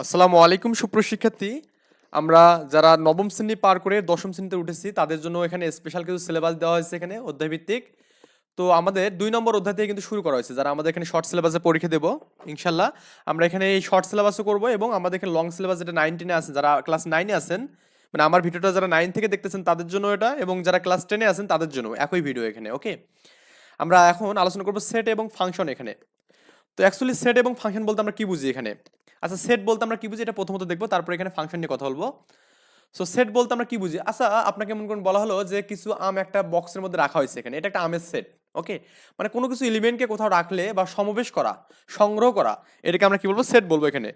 আসসালামু আলাইকুম সুপ্রশিক্ষার্থী আমরা যারা নবম শ্রেণি পার করে দশম শ্রেণীতে উঠেছি, তাদের জন্য এখানে স্পেশাল কিছু সিলেবাস দেওয়া হয়েছে এখানে, অধ্যায়ভিত্তিক। তো আমাদের দুই নম্বর অধ্যায় থেকে কিন্তু শুরু করা হয়েছে। যারা আমাদের এখানে শর্ট সিলেবাসে পরীক্ষা দেবো ইনশাল্লাহ আমরা এখানে এই শর্ট সিলেবাসও করব এবং আমাদের এখানে লং সিলেবাস যেটা নাইন টেনে আছেন যারা ক্লাস নাইনে আছেন মানে আমার ভিডিওটা যারা নাইন থেকে দেখতেছেন তাদের জন্য এটা এবং যারা ক্লাস টেনে আছেন তাদের জন্য একই ভিডিও এখানে ওকে আমরা এখন আলোচনা করব সেট এবং ফাংশন এখানে। তো অ্যাকচুয়ালি সেট এবং ফাংশন বলতে আমরা কি বুঝি এখানে? আচ্ছা সেট বলতে আমরা কি বুঝি? এটা প্রথমত দেখব, তারপর এখানে ফাংশন নিয়ে কথা বলব। সো সেট বলতে আমরা কি বুঝি? আচ্ছা আপনাকে মনে করুন বলা হলো যে, কিছু আম একটা বক্সের মধ্যে রাখা হয়েছে এখানে। এটা একটা আমের সেট ওকে মানে কোনো কিছু এলিমেন্টকে কোথাও রাখলে বা সমাবেশ করা, সংগ্রহ করা, এটাকে আমরা কি বলব? সেট বলব এখানে।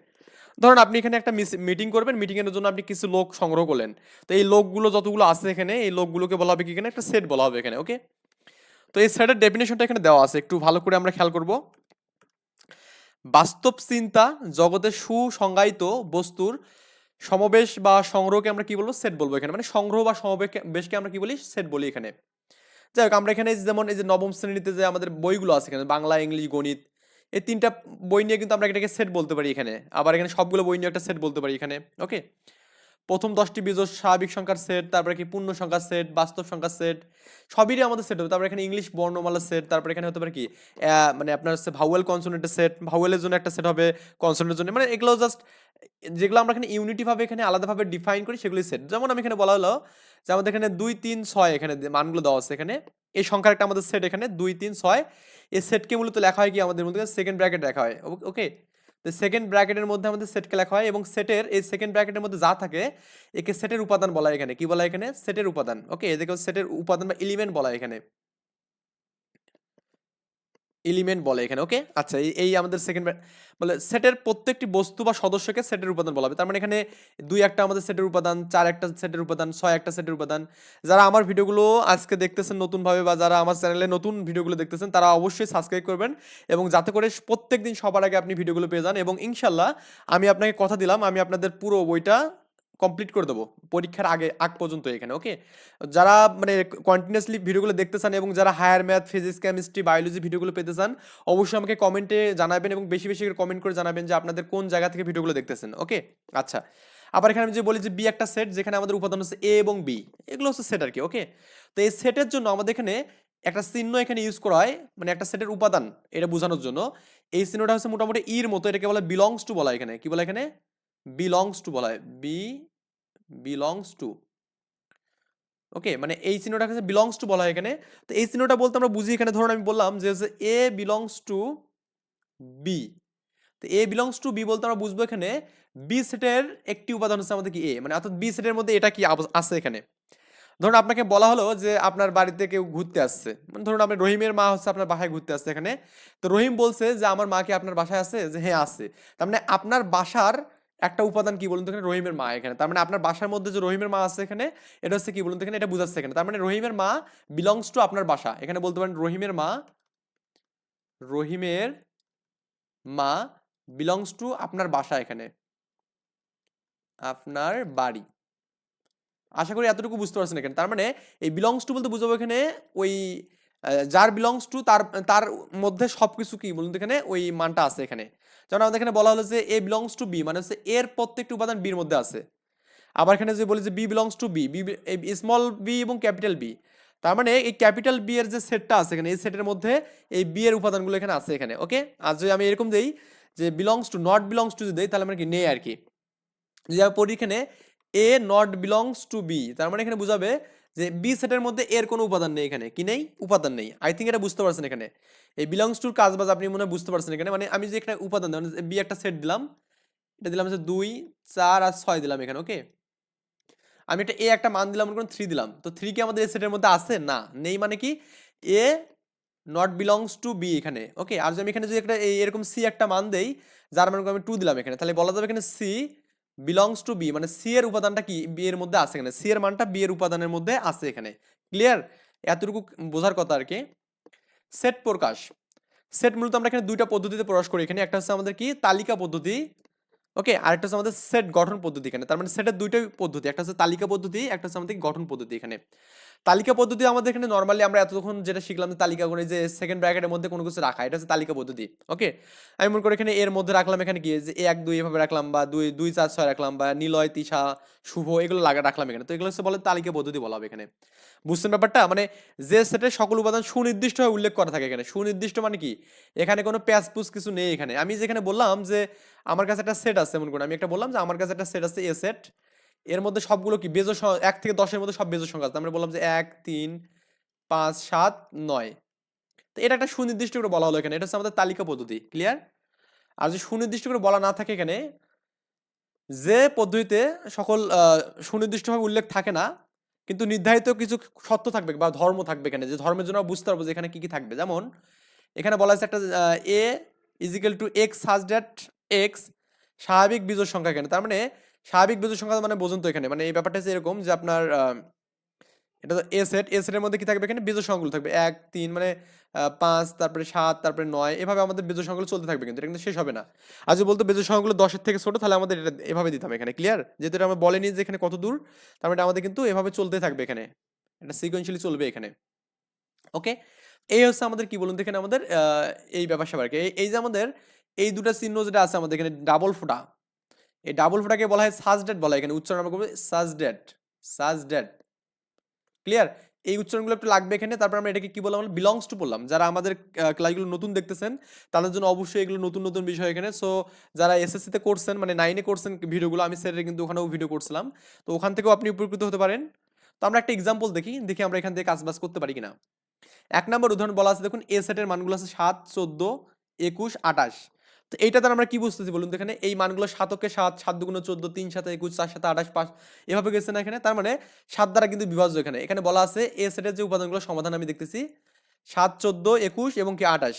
ধরুন, আপনি এখানে একটা মিটিং করবেন মিটিং এর জন্য আপনি কিছু লোক সংগ্রহ করলেন। তো এই লোকগুলো যতগুলো আছে এখানে, এই লোকগুলোকে বলা হবে কি এখানে? একটা সেট বলা হবে এখানে ওকে তো এই সেটের ডেফিনেশনটা এখানে দেওয়া আছে, একটু ভালো করে আমরা খেয়াল করব। বাস্তব চিন্তা জগতে সুসংজ্ঞায়িত বস্তুর সমাবেশ বা সংগ্রহকে আমরা কি বলব? সেট বলব এখানে। মানে সংগ্রহ বা সমাবেশকে আমরা কি বলি? সেট বলি এখানে। যাই হোক, আমরা এখানে যেমন এই যে নবম শ্রেণীতে যে আমাদের বইগুলো আছে এখানে, বাংলা, ইংলিশ, গণিত, এই তিনটা বই নিয়ে কিন্তু আমরা এটাকে সেট বলতে পারি এখানে। আবার এখানে সবগুলো বই নিয়ে একটা সেট বলতে পারি এখানে ওকে প্রথম দশটি বিজোড় স্বাভাবিক সংখ্যার সেট তারপরে কি পূর্ণ সংখ্যার সেট বাস্তব সংখ্যার সেট সবই আমাদের সেট হবে। তারপরে এখানে ইংলিশ বর্ণমালার সেট তারপরে এখানে হতে পারে কি মানে আপনার হচ্ছে ভাউয়েল কনসোনেন্টের সেট ভাউয়েলের জন্য একটা সেট হবে কনসোনেন্টের জন্য মানে এগুলো জাস্ট যেগুলো আমরা এখানে ইউনিটি ভাবে এখানে আলাদাভাবে ডিফাইন করি সেগুলি সেট যেমন আমি এখানে বলা হলো যে আমাদের এখানে দুই, তিন, ছয় এখানে মানগুলো দেওয়া আছে এখানে, এই সংখ্যার একটা আমাদের সেট এখানে, দুই, তিন, ছয়, এই সেটকে মূলত লেখা হয় কি আমাদের মধ্যে সেকেন্ড ব্র্যাকেট লেখা হয়। ওকে তো সেকেন্ড ব্র্যাকেটের মধ্যে আমাদের সেটকে লেখা হয় এবং সেটের এই সেকেন্ড ব্র্যাকেটের মধ্যে যা থাকে, একে সেটের উপাদান বলা এখানে। কি বলা এখানে? সেটের উপাদান। ওকে এদেরকে সেটের উপাদান বা এলিমেন্ট বলা এখানে। এলিমেন্ট বলে এখানে ওকে আচ্ছা এই এই আমাদের সেকেন্ড বলে সেটের প্রত্যেকটি বস্তু বা সদস্যকে সেটের উপাদান বলা হবে। তার মানে এখানে দুই একটা আমাদের সেটের উপাদান, চার একটা সেটের উপাদান, ছয় একটা সেটের উপাদান। যারা আমার ভিডিওগুলো আজকে দেখতেছেন নতুনভাবে বা যারা আমার চ্যানেলে নতুন ভিডিওগুলো দেখতেছেন, তারা অবশ্যই সাবস্ক্রাইব করবেন এবং যাতে করে প্রত্যেক দিন সবার আগে আপনি ভিডিওগুলো পেয়ে যান এবং ইনশাল্লাহ আমি আপনাকে কথা দিলাম, আমি আপনাদের পুরো বইটা কমপ্লিট করে দেবো। পরীক্ষার আগে, আগ পর্যন্ত এখানে ওকে যারা মানে কন্টিনিউয়াসলি ভিডিওগুলো দেখতে চান এবং যারা higher math physics chemistry biology ভিডিওগুলো পেতে চান, অবশ্যই আমাকে কমেন্টে জানাবেন এবং বেশি বেশি করে কমেন্ট করে জানাবেন যে আপনাদের কোন জায়গা থেকে ভিডিওগুলো দেখতেছেন ওকে আচ্ছা। আবার এখানে আমি যে বলি যে বি একটা সেট যেখানে আমাদের উপাদান হচ্ছে এ এবং বি এগুলো হচ্ছে সেট আর কি ওকে তো এই সেটের জন্য আমাদের এখানে একটা চিহ্ন এখানে ইউজ করা হয় মানে একটা সেটের উপাদান, এটা বোঝানোর জন্য। এই চিহ্নটা হচ্ছে মোটামুটি ইর মতো, এটাকে বলা বিলংস টু বলা এখানে। কি বলে এখানে? বিলংস টু বলা হয়। বি বিলংস টু ওকে মানে এই চিহ্নটা হচ্ছে বিলংস টু বলা হয় এখানে, তো এই চিহ্নটা বলতে আমরা বুঝি, এখানে ধরুন আমি বললাম যে এ বিলংস টু বি তো এ বিলংস টু বি বলতে আমরা বুঝব এখানে বি সেটের একটি উপাদান হচ্ছে আমাদের কি এ মানে অর্থাৎ বি সেটের মধ্যে এটা কি আছে এখানে। ধরুন আপনাকে বলা হলো যে আপনার বাড়িতে কেউ ঘুরতে আসছে। মানে ধরুন আপনার রহিমের মা হচ্ছে আপনার বাসায় ঘুরতে আসছে এখানে। তো রহিম বলছে যে, আমার মা কি আপনার বাসায় আছে? যে হ্যাঁ আছে। তার মানে আপনার বাসার একটা উপাদান কি বলুন তো এখানে? রহিমের মা এখানে। তার মানে আপনার বাসার মধ্যে যে রহিমের মা আছে এখানে, এটা হচ্ছে কি বলুন তো এখানে? এটা বুঝাচ্ছে এখানে। তার মানে রহিমের মা বিলংস টু আপনার বাসা। এখানে বলতে পারেন রহিমের মা রহিমের মা বিলংস টু আপনার বাসা এখানে। আপনার বাড়ি। আশা করি এতটুকু বুঝতে পারছেন এখানে। তার মানে এই বিলংস টু বলতে বুঝাবো এখানে ওই যার বিলংস টু তার তার মধ্যে সবকিছু কি বলুন এখানে? ওই মানটা আছে এখানে। যেমন আমাদের এখানে বলা হলো যে এ বিলংস টু বি মানে হচ্ছে এর প্রত্যেকটি উপাদান বির মধ্যে আছে। আবার এখানে যে বলি যে B belongs to B B small B এবং ক্যাপিটাল বি তার মানে এই ক্যাপিটাল বি এর যে সেটটা আছে এখানে, এই সেটের মধ্যে এই বি এর উপাদানগুলো এখানে আছে এখানে ওকে আর যদি আমি এরকম দেই যে belongs to not belongs to যদি দেই, তাহলে আমরা কি নেই আর কি? যদি আমি পড়ি এখানে A not belongs to B তার মানে এখানে বুঝাবে যে বি সেটের মধ্যে এর কোনো উপাদান নেই এখানে। কি নেই? উপাদান নেই। আই থিঙ্ক এটা বুঝতে পারছেন এখানে। এই বিলংস টুর কাজ বাজ আপনি মনে হয় বুঝতে পারছেন এখানে। মানে আমি যে এখানে উপাদান দিলাম বি একটা সেট দিলাম, এটা দিলাম হচ্ছে দুই, চার আর ছয় দিলাম এখানে ওকে আমি একটা এ একটা মান দিলাম, মনে করুন থ্রি দিলাম। তো থ্রি কি আমাদের এ সেটের মধ্যে আছে? না। নেই মানে কি? A not belongs to B এখানে ওকে আর যদি আমি এখানে যদি একটা এরকম সি একটা মান দেই, যার মানে আমি টু দিলাম এখানে, তাহলে বলা যাবে এখানে সি বিলংস টু বি মানে সি এর উপাদানটা কি? বি এর মধ্যে আছে এখানে। সি এর মানটা বি এর উপাদানের মধ্যে আছে এখানে। ক্লিয়ার এতটুকু বোঝার কথা আর কি। সেট প্রকাশ। সেট মূলত আমরা এখানে দুইটা পদ্ধতিতে প্রকাশ করি। এখানে একটা হচ্ছে আমাদের কি? তালিকা পদ্ধতি। ওকে আরেকটা হচ্ছে আমাদের সেট গঠন পদ্ধতি এখানে। তার মানে সেটের দুইটাই পদ্ধতি। একটা হচ্ছে তালিকা পদ্ধতি, একটা হচ্ছে আমাদের গঠন পদ্ধতি এখানে। তালিকা পদ্ধতি আমাদের এখানে নর্মালি আমরা এতক্ষণ যেটা শিখলাম তালিকা করে যে সেকেন্ড ব্র্যাকেটের মধ্যে কোনো কিছু রাখা, এটা হচ্ছে তালিকা পদ্ধতি ওকে আমি মনে করি এখানে এর মধ্যে রাখলাম এখানে কি যে এক, দুই এভাবে রাখলাম বা দুই দুই, চার, ছয় রাখলাম বা নিলয়, তিশা, শুভ এগুলো লাগা, রাখলাম এখানে। তো এগুলো হচ্ছে বলে তালিকা পদ্ধতি বলা হবে এখানে। বুঝছেন ব্যাপারটা? মানে যে সেটের সকল উপাদান সুনির্দিষ্টভাবে উল্লেখ করা থাকে এখানে। সুনির্দিষ্ট মানে কি? এখানে কোনো প্যাসপুস কিছু নেই এখানে। আমি যেখানে বললাম যে আমার কাছে একটা সেট আছে এমন করে আমি একটা বললাম যে আমার কাছে একটা সেট আছে, এ সেট এর মধ্যে সবগুলো কি? বেজোর এক থেকে দশের মধ্যে সব বেজোর সংখ্যা আছে। আমরা বললাম যে এক, তিন, পাঁচ, সাত, নয়। তো এটা একটা সুনির্দিষ্ট করে বলা হলো এখানে। এটা হচ্ছে আমাদের তালিকা পদ্ধতি। ক্লিয়ার আর যদি সুনির্দিষ্ট করে বলা না থাকে এখানে, যে পদ্ধতিতে সকল সুনির্দিষ্টভাবে উল্লেখ থাকে না, কিন্তু নির্ধারিত কিছু সত্য থাকবে বা ধর্ম থাকবে এখানে, যে ধর্মের জন্য বুঝতে পারব যে এখানে কী কী থাকবে। যেমন, এখানে বলা আছে একটা A is equal to x has that x স্বাভাবিক বীজের সংখ্যা এখানে। তার মানে স্বাভাবিক বীজের সংখ্যা মানে বোঝুন তো এখানে। মানে এই ব্যাপারটা এরকম যে আপনার এটা তো এ সেট এ সেটের মধ্যে কি থাকবে এখানে? বীজের সংখ্যাগুলো থাকবে। এক, তিন মানে পাঁচ, তারপরে সাত, তারপরে নয়, এভাবে আমাদের বেজোর সংখ্যাগুলো চলতে থাকবে কিন্তু, এটা কিন্তু শেষ হবে না। আর যদি বলতো বেজোর সংখ্যাগুলো দশের থেকে ছোট, তাহলে আমাদের এটা এভাবে দিতে হবে এখানে ক্লিয়ার যেহেতু এটা আমরা বলেনি যে এখানে কত দূর, তার মানে আমাদের কিন্তু এভাবে চলতে থাকবে এখানে। এটা সিকোয়েন্সিয়ালি চলবে এখানে। ওকে এই হচ্ছে আমাদের কি বলুন তো এখানে আমাদের এই ব্যাপার এই- এই যে আমাদের, এই দুটা চিহ্ন যেটা আছে আমাদের এখানে ডাবল ফোটা। এই ডাবল ফোটাকে বলা হয় সাজডেট বলা হয়। এখানে উচ্চারণ আমরা করব সাজডেট সাজডেট ক্লিয়ার এই উচ্চারণগুলো একটু লাগবে এখানে, তারপর আমরা এটাকে কি বললাম? বিলংস টু বললাম। যারা আমাদের ক্লাসগুলো নতুন দেখতেছেন, তাদের জন্য অবশ্যই এগুলো নতুন নতুন বিষয় এখানে। সো যারা এসএসসিতে করছেন মানে নাইনে করছেন ভিডিওগুলো আমি স্যারের কিন্তু ওখানেও ভিডিও করছিলাম। তো ওখান থেকেও আপনি উপকৃত হতে পারেন। তো আমরা একটা এক্সাম্পল দেখি দেখি আমরা এখান থেকে কাজ বাজ করতে পারি কিনা। এক নম্বর উদাহরণ বলা আছে, দেখুন এ সেটের মানগুলো আছে সাত, চোদ্দ, একুশ, আঠাশ। তো এইটা দ্বারা আমরা কি বুঝতেছি বলুন এখানে? এই মানগুলো সাতকে সাত সাত দুগুণ চোদ্দ, তিন সাথে একুশ, চার সাথে আঠাশ, পাঁচ, এভাবে গেছে না এখানে। তার মানে সাত দ্বারা কিন্তু বিভাজ্য এখানে। এখানে বলা আছে এ সেটের যে উপাদানগুলো, সমাধান আমি দেখতেছি। সাত, চোদ্দ, একুশ এবং কি আঠাশ।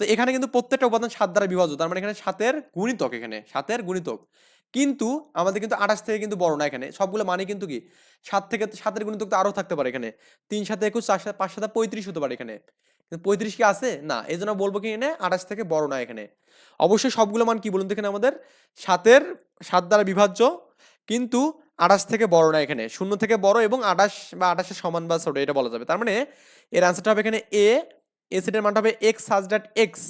তো এখানে কিন্তু প্রত্যেকটা উপাদান সাত দ্বারা বিভাজ্য। তার মানে এখানে সাতের গুণিতক এখানে, সাতের গুণিতক। কিন্তু আমাদের কিন্তু আঠাশ থেকে কিন্তু বড় না এখানে। সবগুলো মানে কিন্তু কি? সাত থেকে সাতের গুণিতক তো আরও থাকতে পারে এখানে। তিন সাথে একুশ, চার সাথে, পাঁচ সাথে পঁয়ত্রিশ হতে পারে এখানে। কিন্তু পঁয়ত্রিশ কি আছে? না এই জন্য বলব কি এখানে আঠাশ থেকে বড় না এখানে। অবশ্যই সবগুলো মান কি বলুন তো এখানে আমাদের? সাতের, সাত দ্বারা বিভাজ্য, কিন্তু আঠাশ থেকে বড় না এখানে। শূন্য থেকে বড় এবং আঠাশ বা আঠাশের সমান বা ছোট, এটা বলা যাবে। তার মানে এর আনসারটা হবে এখানে এ এ সেটের মানটা হবে x has that x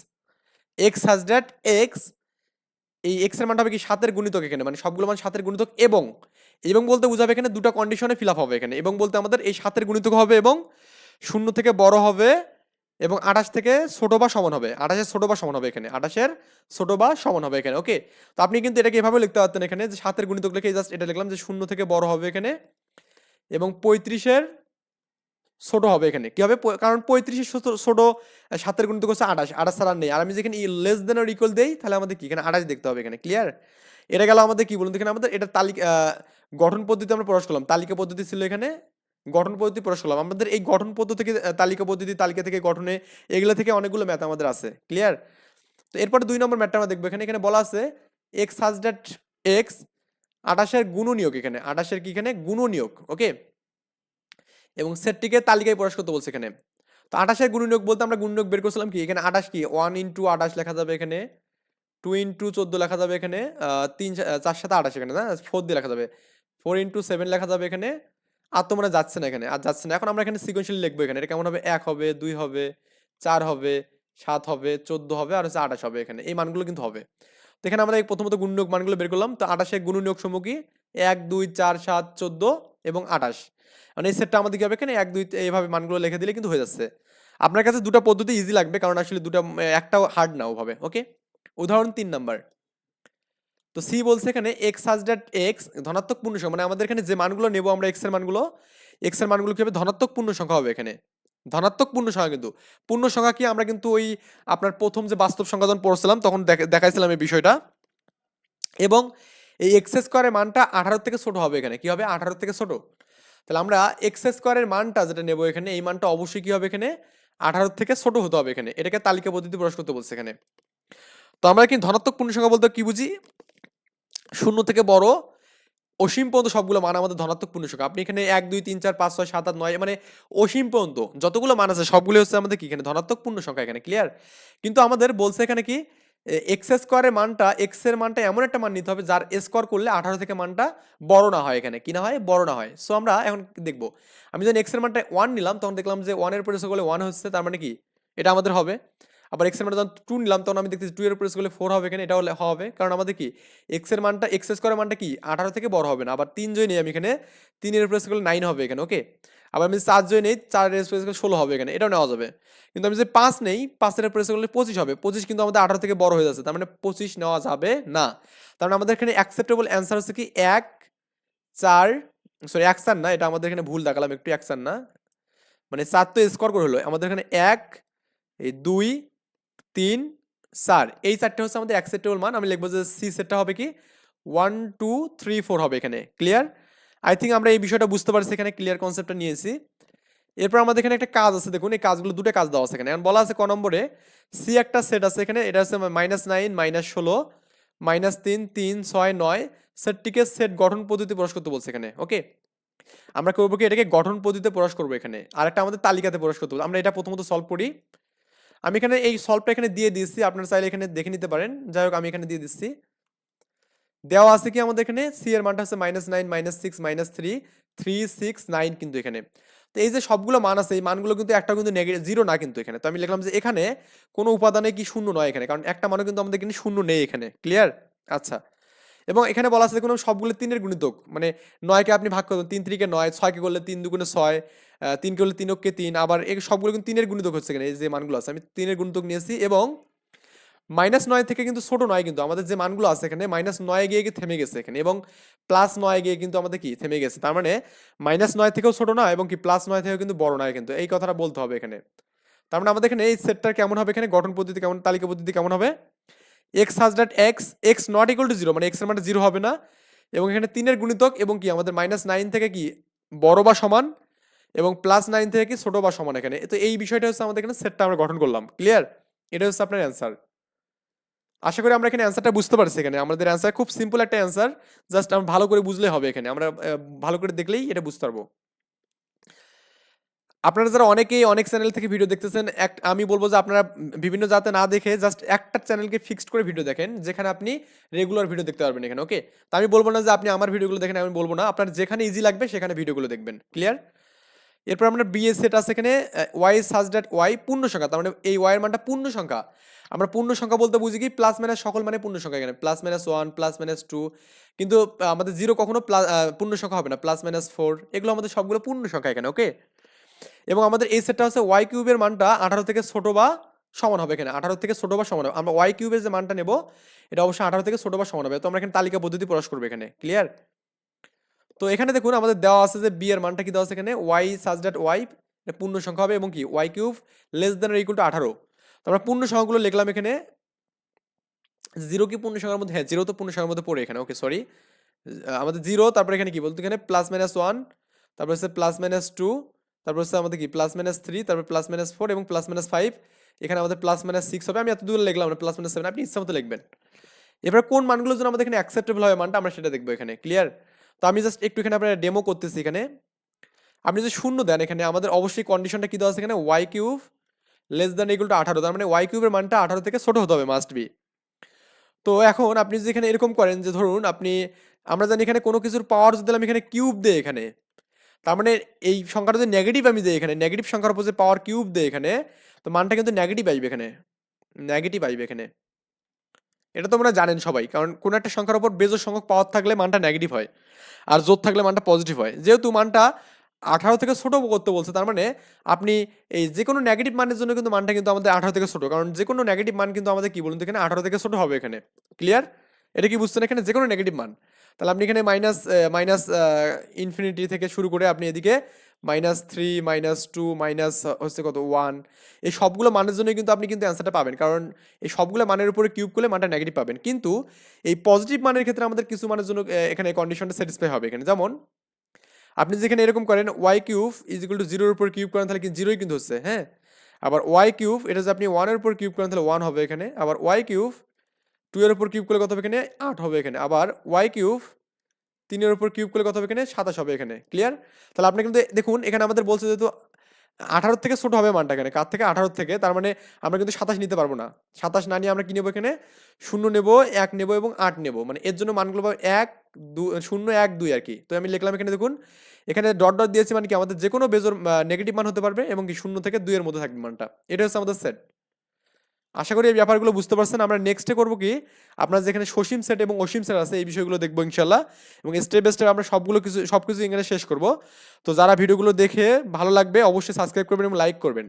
x has that x এই এক্সের মানটা হবে কি সাতের গুণিতক এখানে মানে সবগুলো মান সাতের গুণিতক এবং এবং বলতে বোঝাবে এখানে দুটো কন্ডিশনে ফিল আপ হবে এখানে, এবং বলতে আমাদের এই সাতের গুণিতক হবে এবং শূন্য থেকে বড় হবে এবং আঠাশ থেকে ছোট বা সমান হবে। আঠাশের ছোট বা সমান হবে এখানে। আঠাশের ছোট বা সমান হবে এখানে, ওকে? তো আপনি কিন্তু এটাকে এভাবে লিখতে পারতেন এখানে যে সাতের গুণিতক লিখে জাস্ট এটা লিখলাম যে শূন্য থেকে বড় হবে এখানে এবং পঁয়ত্রিশের ছোট হবে এখানে। কি হবে? কারণ পঁয়ত্রিশের ছোট সাতের গুণিতক হচ্ছে আঠাশ। আঠাশ ছাড়া নেই। আর আমি যেখানে লেস দেন আর ইকুয়াল দেই, তাহলে আমাদের কি? এখানে আঠাশ দেখতে হবে এখানে। ক্লিয়ার এটা গেল আমাদের কি বলুন এখানে আমাদের, এটা তালিকা গঠন পদ্ধতি আমরা প্রকাশ করলাম। তালিকা পদ্ধতি ছিল এখানে গঠন পদ্ধতি প্রকাশ করলাম। আমাদের এই গঠন পদ্ধতি থেকে তালিকা পদ্ধতি, তালিকা থেকে গঠনে এগুলো থেকে অনেকগুলো ম্যাথ আমাদের আছে। ক্লিয়ার তো এরপরে দুই নম্বর ম্যাথটা আমরা দেখব। এখানে এখানে বলা আছে এক্স হাজ ড্যাট এক্স আঠাশের গুণনীয়ক এখানে। আঠাশের কি এখানে? গুণনীয়ক ওকে এবং সেটটিকে তালিকায় প্রকাশ করতে বলছে এখানে। তো আঠাশের গুণনীয়ক বলতে আমরা গুণনীয়ক বের করছিলাম কি? এখানে আঠাশ কি? ওয়ান ইন্টু আঠাশ লেখা যাবে এখানে। টু ইন্টু চোদ্দ লেখা যাবে এখানে। তিন চার সাথে আঠাশ এখানে, না? ফোর দিয়ে লেখা যাবে। ফোর ইন্টু সেভেন লেখা যাবে এখানে। আর তো মানে যাচ্ছে না এখানে, আর যাচ্ছে না। এখন আমরা এখানে সিকোয়েন্সিয়ালি লিখব এখানে। এটা কেমন হবে? এক হবে, দুই হবে, চার হবে, সাত হবে, চোদ্দ হবে, আর হচ্ছে আঠাশ হবে এখানে। এই মানগুলো কিন্তু হবে। তো এখানে আমরা এই প্রথমত গুণনীয়ক মানগুলো বের করলাম। তো আঠাশের গুণনীয়ক সমূহ কি? এক, দুই, চার, সাত, চোদ্দ এবং আঠাশ। মানে এই সেটটা আমাদের কি হবে এখানে? এক, দুই এইভাবে মানগুলো লিখে দিলে কিন্তু হয়ে যাচ্ছে। আপনার কাছে দুটো পদ্ধতি ইজি লাগবে, কারণ আসলে দুটো একটাও হার্ড না ওভাবে ওকে উদাহরণ তিন নাম্বার। তো সি বলছে এখানে এক্স হাজ ড্যাট এক্স ধনাত্মক পূর্ণ সংখ্যা মানে আমাদের এখানে যে মানগুলো নেব আমরা এক্সের মানগুলো এক্সের মানগুলো কি হবে ধনাত্মক পূর্ণ সংখ্যা হবে এখানে। ধনাত্মক পূর্ণ সংখ্যা কিন্তু। পূর্ণ সংখ্যা কি? আমরা কিন্তু ওই আপনার প্রথম যে বাস্তব সংখ্যা যখন পড়ছিলাম, তখন দেখা- দেখাইছিলাম এই বিষয়টা। এবং এই এক্স স্কোয়ারের মানটা আঠারো থেকে ছোট হবে এখানে। কি হবে? আঠারো থেকে ছোট। তাহলে আমরা এক্স স্কোয়ারের মানটা যেটা নেব এখানে, এই মানটা অবশ্যই কি হবে এখানে? আঠারো থেকে ছোট হতে হবে এখানে। এটাকে তালিকা পদ্ধতি প্রকাশ করতে বলছে এখানে। তো আমরা কি ধনাত্মক পূর্ণ সংখ্যা বলতে কি বুঝি? শূন্য থেকে বড়, অসীম পর্যন্ত সবগুলো মান আমাদের ধনাত্মক পূর্ণ সংখ্যা আপনি এখানে এক, দুই, তিন, চার, পাঁচ, ছয়, সাত, আট, নয় মানে অসীম পর্যন্ত যতগুলো মান আছে সবগুলো হচ্ছে আমাদের কি এখানে ধনাত্মক পূর্ণ সংখ্যা এখানে ক্লিয়ার কিন্তু আমাদের বলছে এখানে কি এক্স স্কোয়ারের মানটা এক্সের মানটা এমন একটা মান নিতে হবে যার স্কোয়ার করলে আঠারো থেকে মানটা বড় না হয় এখানে, কি না হয়? বড় না হয়। সো আমরা এখন দেখব। আমি যখন এক্সের মানটা ওয়ান নিলাম, তখন দেখলাম যে ওয়ানের উপরে করলে ওয়ান হচ্ছে, তার মানে কি? এটা আমাদের হবে। আবার এক্সের মানটা যখন টু নিলাম, তখন আমি দেখতেছি টু এর উপরে করলে ফোর হবে এখানে এটা হলে হবে। কারণ আমাদের কি? এক্সের মানটা এক্স স্কোয়ারের মানটা কি? আঠারো থেকে বড় হবে না। আবার তিন জয় নেই আমি এখানে তিনের উপরে করলে নাইন হবে এখানে ওকে আবার আমি চার জয় নেই চারের উপরে করলে ষোলো হবে এখানে, এটাও নেওয়া যাবে। কিন্তু আমি যদি পাঁচ নেই, পাঁচের উপরে করলে পঁচিশ হবে। পঁচিশ কিন্তু আমাদের আঠারো থেকে বড় হয়ে যাচ্ছে, তার মানে পঁচিশ নেওয়া যাবে না। তার মানে আমাদের এখানে অ্যাকসেপ্টেবল অ্যান্সার হচ্ছে কি? এক, চার সরি চার না, এটা আমাদের এখানে ভুল দেখালাম, একটু এক চার না। মানে চার তো স্কোর করে হলো। আমাদের এখানে এক, এই দুই তিন চার এই চারটে হচ্ছে আমাদের অ্যাকসেপ্টেবল মান। আমি লিখব যে সি সেটটা হবে কি? ওয়ান, টু, থ্রি, ফোর হবে এখানে, ক্লিয়ার? আই থিঙ্ক আমরা এই বিষয়টা বুঝতে পারছি এখানে ক্লিয়ার কনসেপ্টটা নিয়েছি। এরপর আমাদের এখানে একটা কাজ আছে, দেখুন, এই কাজগুলো দুটো কাজ দেওয়া আছে এখানে। এখন বলা আছে ক নম্বরে, সি একটা সেট আছে এখানে, এটা হচ্ছে মাইনাস নাইন মাইনাস ষোলো মাইনাস তিন তিন, ছয়, নয়, সেটটিকে সেট গঠন পদ্ধতি প্রকাশ করতে বলছে এখানে, ওকে? আমরা করব কি, এটাকে গঠন পদ্ধতিতে প্রকাশ করব এখানে, আরেকটা আমাদের তালিকাতে প্রকাশ করতে আমরা এটা প্রথমত সলভ করি। আমি এখানে এই সলভটা এখানে দিয়ে দিচ্ছি আপনারা চাইলে এখানে দেখে নিতে পারেন। যাই হোক, আমি এখানে দিয়ে দিচ্ছি। দেওয়া আছে কি আমাদের এখানে? সি এর মানটা হচ্ছে minus nine minus six minus three three six nine কিন্তু এখানে। তো এই যে সবগুলো মান আছে, এই মানগুলো কিন্তু একটা কিন্তু নেগেটিভ জিরো না কিন্তু এখানে। তো আমি লিখলাম যে এখানে কোনো উপাদানে কি শূন্য নয় এখানে, কারণ একটা মানও কিন্তু আমাদের কিন্তু শূন্য নেই এখানে। ক্লিয়ার আচ্ছা। এবং এখানে বলা আছে কোনো সবগুলো তিনের গুণিতক। মানে নয়কে আপনি ভাগ করবেন তিন তিরিকে নয় ছয়কে করলে তিন দুগুণে ছয় আহ, তিন করলে তিন অক্ষে তিন আবার এই সবগুলো কিন্তু তিনের গুণিতক হচ্ছে এখানে এই যে মানগুলো আছে আমি তিনের গুণিতক নিয়েছি এবং মাইনাস নয় থেকে কিন্তু ছোট নয় কিন্তু আমাদের যে মানগুলো আছে এখানে মাইনাস নয় গিয়ে গিয়ে থেমে গেছে এখানে এবং প্লাস নয় গিয়ে কিন্তু আমাদের কি থেমে গেছে তার মানে মাইনাস নয় থেকেও ছোট নয় এবং কি প্লাস নয় থেকেও কিন্তু বড় নয় কিন্তু এই কথাটা বলতে হবে এখানে। তার মানে আমাদের এখানে এই সেটটা কেমন হবে এখানে গঠন পদ্ধতি কেমন তালিকা পদ্ধতি কেমন হবে? X has that x x not equal to zero মানে এক্সের মানে জিরো হবে না। এবং এখানে তিনের গুণিতক এবং কি, আমাদের মাইনাস নাইন থেকে কি, বড় বা সমান, এবং প্লাস নাইন থেকে কি, ছোট বা সমান এখানে। তো এই বিষয়টা হচ্ছে আমাদের এখানে সেটটা আমরা গঠন করলাম। ক্লিয়ার এটা হচ্ছে আপনার অ্যান্সার আশা করি আমরা এখানে অ্যান্সারটা বুঝতে পারছি এখানে। আমাদের অ্যান্সার খুব সিম্পল একটা অ্যান্সার জাস্ট আমরা ভালো করে বুঝলে হবে এখানে। আমরা ভালো করে দেখলেই এটা বুঝতে পারব। আপনারা যারা অনেকেই, অনেক চ্যানেল থেকে ভিডিও দেখতেছেন, এক, আমি বলব যে আপনারা বিভিন্ন জাতে না দেখে জাস্ট একটা চ্যানেলকে ফিক্সড করে ভিডিও দেখেন, যেখানে আপনি রেগুলার ভিডিও দেখতে পারবেন এখানে ওকে তো আমি বলব না যে আপনি আমার ভিডিওগুলো দেখেন, আমি বলব না। আপনার যেখানে ইজি লাগবে, সেখানে ভিডিওগুলো দেখবেন ক্লিয়ার এরপর আমরা বিএস সেট আছে এখানে ওয়াই সাজ ড্যাট ওয়াই পূর্ণ সংখ্যা, তার মানে এই ওয়াইয়ের মানটা পূর্ণ সংখ্যা। আমরা পূর্ণ সংখ্যা বলতে বুঝি কি প্লাস মাইনাস সকল মানে পূর্ণ সংখ্যা এখানে plus minus one plus minus two কিন্তু আমাদের জিরো কখনো প্লাস পূর্ণ সংখ্যা হবে না প্লাস মাইনাস ফোর এগুলো আমাদের সবগুলো পূর্ণ সংখ্যা এখানে ওকে এবং আমাদের এই সেটটা হচ্ছে ওয়াই কিউবের মানটা আঠারো থেকে ছোট বা সমান হবে এখানে। আঠারো থেকে ছোট বা সমান হবে। আমরা ওয়াই কিউবের যে মানটা নেব, এটা অবশ্যই আঠারো থেকে ছোট বা সমান হবে। তো আমরা এখানে তালিকা পদ্ধতি প্রকাশ করব এখানে। ক্লিয়ার তো এখানে দেখুন, আমাদের দেওয়া আছে যে বি এর মানটা কি দেওয়া আছে এখানে? ওয়াই সাজ ড্যাট ওয়াই পূর্ণ সংখ্যা হবে এবং কি? Y cube less than equal to আঠারো। তো আমরা পূর্ণ সংখ্যাগুলো লিখলাম এখানে। জিরো কি পূর্ণ সংখ্যার মধ্যে? হ্যাঁ জিরো তো পূর্ণ সংখ্যার মধ্যে পড়ে এখানে। ওকে সরি আমাদের জিরো তারপরে এখানে কি বলতো? এখানে প্লাস মাইনাস ওয়ান তারপর হচ্ছে প্লাস মাইনাস টু তারপর হচ্ছে আমাদের কি? প্লাস মাইনাস থ্রি তারপর প্লাস মাইনাস ফোর এবং প্লাস মাইনাস ফাইভ এখানে আমাদের প্লাস মাইনাস সিক্স হবে। আমি এত দূর লিখলাম প্লাস মাইনাস সেভেন আপনি ইচ্ছা মতো লিখবেন। এবার কোন মানগুলো জন্য আমাদের এখানে অ্যাকসেপ্টেবল হবে মানটা আমরা সেটা দেখব এখানে। ক্লিয়ার তো আমি জাস্ট একটু এখানে আপনার ডেমো করতেছি এখানে। আপনি যদি শূন্য দেন এখানে, আমাদের অবশ্যই কন্ডিশনটা কি দেওয়া আছে এখানে? Y cube less than equal to আঠারো। তার মানে ওয়াই কিউবের মানটা আঠারো থেকে ছোট হতে হবে মাস্ট বি তো এখন আপনি যদি এখানে এরকম করেন যে ধরুন আপনি, আমরা জানি এখানে কোনো কিছুর পাওয়ার যদি দিলাম এখানে কিউব দেয় এখানে। তার মানে এই সংখ্যাটা যদি নেগেটিভ আমি দিই এখানে নেগেটিভ সংখ্যার উপর যে পাওয়ার কিউব দেয় এখানে, তো মানটা কিন্তু নেগেটিভ আসবে এখানে নেগেটিভ আসবে এখানে। এটা তোমরা জানেন সবাই, কারণ কোনো একটা সংখ্যার উপর বেজোর সংখ্যক পাওয়ার থাকলে মানটা নেগেটিভ হয়, আর জোর থাকলে মানটা পজিটিভ হয়। যেহেতু মানটা আঠারো থেকে ছোট করতে বলছে, তার মানে আপনি এই যে কোনো নেগেটিভ মানের জন্য কিন্তু মানটা কিন্তু আমাদের আঠারো থেকে ছোট, কারণ যে কোনো নেগেটিভ মান কিন্তু আমাদের কি বলুন এখানে, আঠারো থেকে ছোট হবে এখানে। ক্লিয়ার এটা কি বুঝছেন এখানে? যে কোনো নেগেটিভ মান। তাহলে আপনি এখানে মাইনাস মাইনাস ইনফিনিটি থেকে শুরু করে আপনি এদিকে minus three minus two minus হচ্ছে কত? ওয়ান এই সবগুলো মানের জন্য কিন্তু আপনি কিন্তু অ্যান্সারটা পাবেন। কারণ এই সবগুলো মানের উপরে কিউব করলে মানটা নেগেটিভ পাবেন। কিন্তু এই পজিটিভ মানের ক্ষেত্রে আমাদের কিছু মানের জন্য এখানে কন্ডিশনটা স্যাটিসফাই হবে এখানে। যেমন, আপনি যেখানে এরকম করেন y cube is equal to জিরোর উপর কিউব করেন, তাহলে কিন্তু জিরোই কিন্তু হচ্ছে হ্যাঁ? আবার ওয়াই কিউব এটা যদি আপনি ওয়ানের উপর কিউব করেন, তাহলে ওয়ান হবে এখানে। আবার ওয়াই কিউব টু এর উপর কিউব করলে কত হবে এখানে? আট হবে এখানে। আবার ওয়াই কিউব তিনের উপর কিউব করলে কত হবে এখানে? সাতাশ হবে এখানে। ক্লিয়ার তাহলে আপনি কিন্তু দেখুন, এখানে আমাদের বলছে যেহেতু আঠারো থেকে ছোট হবে মানটা এখানে। কার থেকে? আঠারো থেকে। তার মানে আমরা কিন্তু সাতাশ নিতে পারব না। সাতাশ না নিয়ে আমরা কি নেব এখানে? শূন্য নেব, এক নেব এবং আট নেব। মানে এর জন্য মানগুলো পাবো এক, দু, শূন্য, এক, দুই আর কি। তো আমি লিখলাম এখানে দেখুন, এখানে ডট ডট দিয়েছি মানে কি আমাদের যে কোনো বেজোর নেগেটিভ মান হতে পারবে এবং কি শূন্য থেকে দুইয়ের মধ্যে থাকবে মানটা। এটা হচ্ছে আমাদের সেট আশা করি এই ব্যাপারগুলো বুঝতে পারছেন। আমরা নেক্সটে করব কি? আপনার যেখানে সসীম সেট এবং অসীম সেট আছে, এই বিষয়গুলো দেখব ইনশাল্লাহ এবং স্টেপ বাই স্টেপ আমরা সবগুলো কিছু সব কিছু এখানে শেষ করব। তো যারা ভিডিওগুলো দেখে ভালো লাগবে, অবশ্যই সাবস্ক্রাইব করবেন এবং লাইক করবেন।